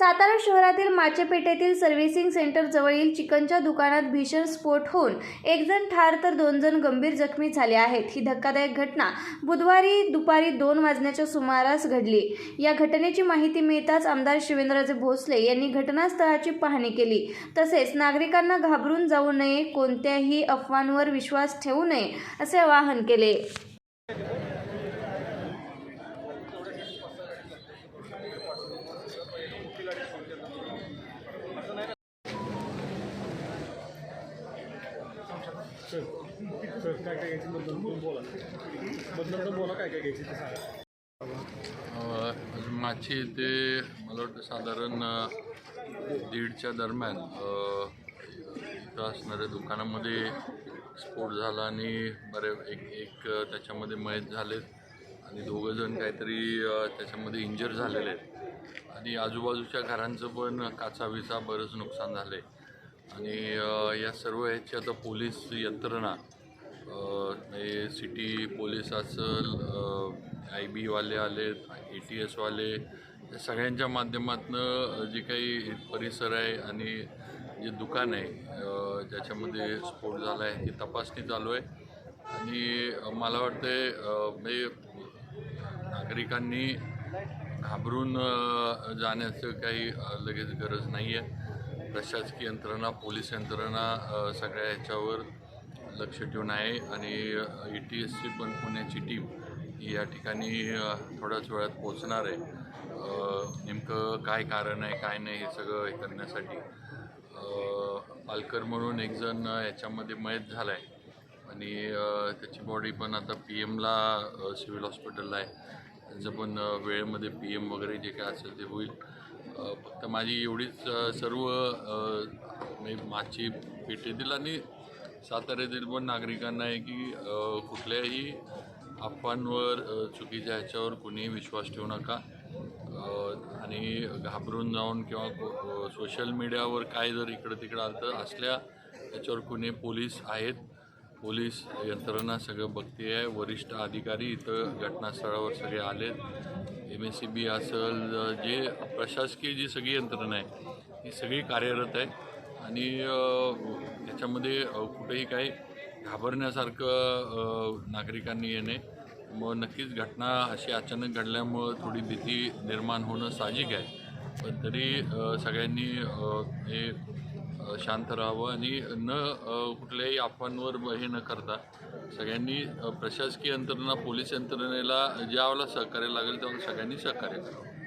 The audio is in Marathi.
सातारा शहरातील माचेपेठेतील सर्व्हिसिंग सेंटर जवळील चिकनच्या दुकानात भीषण स्फोट होऊन एक जण ठार तर दोन जण गंभीर जखमी झाले आहेत. ही धक्कादायक घटना बुधवारी दुपारी दोन वाजण्याच्या सुमारास घडली. या घटनेची माहिती मिळताच आमदार शिवेंद्रजे भोसले यांनी घटनास्थळाची पाहणी केली. तसेच नागरिकांना घाबरून जाऊ नये कोणत्याही अफवांवर विश्वास ठेवू नये असे आवाहन केले. सर सर काय काय घ्यायची बदल बोला. बदल बोला काय काय घ्यायची ते सांगा. माची मला वाटतं साधारण दीडच्या दरम्यान इथं असणाऱ्या दुकानामध्ये स्फोट झाला आणि बरे एक एक त्याच्यामध्ये मयत झालेत आणि दोघं जण काहीतरी त्याच्यामध्ये इंजर झालेले आहेत. आणि आजूबाजूच्या घरांचं पण काचाविचा बरंच नुकसान झालं आहे आणि या सर्व ह्याची आता पोलीस यंत्रणा सिटी पोलीस असेल आय बीवाले आले ए टी एसवाले या सगळ्यांच्या माध्यमातून जे काही परिसर आहे आणि जे दुकान आहे ज्याच्यामध्ये स्फोट झाला आहे ती तपासणी चालू आहे. आणि मला वाटतं म्हणजे नागरिकांनी घाबरून जाण्याचं काही लगेच गरज नाही आहे प्रशासकीय यंत्रणा पोलीस यंत्रणा सगळ्या याच्यावर लक्ष ठेवून आहे आणि ई टी एसची पण पुण्याची टीम ही या ठिकाणी थोड्याच वेळात पोहोचणार आहे. नेमकं काय कारण आहे काय नाही हे सगळं हे करण्यासाठी पालकर म्हणून एक जण याच्यामध्ये मयत झाला आहे आणि त्याची बॉडी पण आता पी एमला सिव्हिल हॉस्पिटलला आहे. त्यांचं पण वेळेमध्ये पी एम वगैरे जे काय असेल ते होईल. फक्त माझी एवढीच सर्व मी मागची भेट पेठेतील आणि साताऱ्यातील पण नागरिकांना आहे की कुठल्याही अफवांवर चुकीच्या ह्याच्यावर कुणीही विश्वास ठेवू नका. आणि घाबरून जाऊन किंवा सोशल मीडियावर काय जर इकडं तिकडं आलं तर असल्या याच्यावर कुणी पोलीस आहेत. पोलीस यंत्रणा सगळं बघते आहे. वरिष्ठ अधिकारी इथं घटनास्थळावर सगळे आलेत. एम एस सी बी असेल जे प्रशासकीय जी सगळी यंत्रणा आहे ही सगळी कार्यरत आहे. आणि त्याच्यामध्ये कुठेही काही घाबरण्यासारखं नागरिकांनी येणे मग नक्कीच घटना अशी अचानक घडल्यामुळं थोडी भीती निर्माण होणं साहजिक आहे. पण तरी सगळ्यांनी हे शांत राहावं आणि न कुठल्याही अफवांवर हे न करता सगळ्यांनी प्रशासकीय यंत्रणा पोलीस यंत्रणेला ज्यावेळेला सहकार्य लागेल त्यावेळेला सगळ्यांनी सहकार्य करावं.